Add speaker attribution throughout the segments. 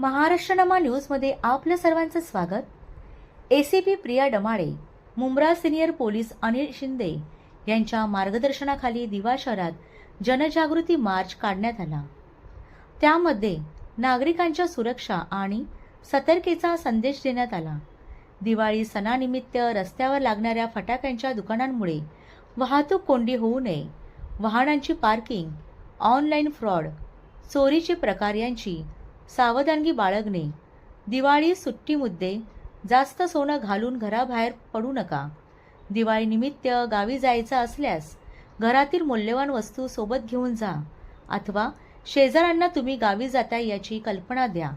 Speaker 1: महाराष्ट्र नमा न्यूजमध्ये आपलं सर्वांचं स्वागत. ACP Priya Damale Mumbra senior police Anil Shinde यांच्या मार्गदर्शनाखाली दिवा शहरात जनजागृती मार्च काढण्यात आला. त्यामध्ये नागरिकांच्या सुरक्षा आणि सतर्केचा संदेश देण्यात आला. दिवाळी सणानिमित्त रस्त्यावर लागणाऱ्या फटाक्यांच्या दुकानांमुळे वाहतूक कोंडी होऊ नये. वाहनांची पार्किंग ऑनलाईन फ्रॉड चोरीचे प्रकार यांची सावधानगी बाळगणे. दिवाळी सुट्टी मुद्दे. जास्त सोनं घालून घराबाहेर पडू नका. दिवाळीनिमित्त गावी जायचं असल्यास घरातील मौल्यवान वस्तू सोबत घेऊन जा. अथवा शेजाऱ्यांना तुम्ही गावी जाता याची कल्पना द्या.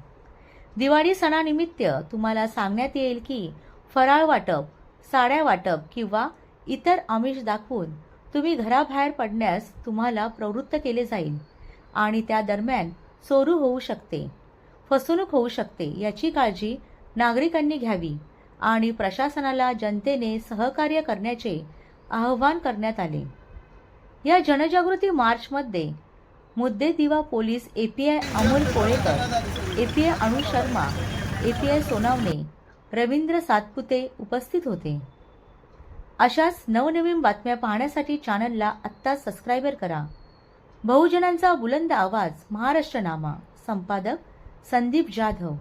Speaker 1: दिवाळी सणानिमित्त तुम्हाला सांगण्यात येईल की फराळ वाटप साड्या वाटप किंवा इतर आमिष दाखवून तुम्ही घराबाहेर पडण्यास तुम्हाला प्रवृत्त केले जाईल आणि त्या दरम्यान चोरू होऊ शकते. फसवणूक होऊ शकते याची काळजी नागरिकांनी घ्यावी आणि प्रशासनाला जनतेने सहकार्य करण्याचे आवाहन करण्यात आले. या जनजागृती मार्चमध्ये मुद्दे Diva police I Amol Kolekar A P I Anu Sharma A P I Sonawane Ravindra Satpute उपस्थित होते. अशाच नवनवीन बातम्या पाहण्यासाठी चॅनलला आत्ता सबस्क्रायबर करा. बहुजनांचा बुलंद आवाज महाराष्ट्रनामा. संपादक संदीप जाधव.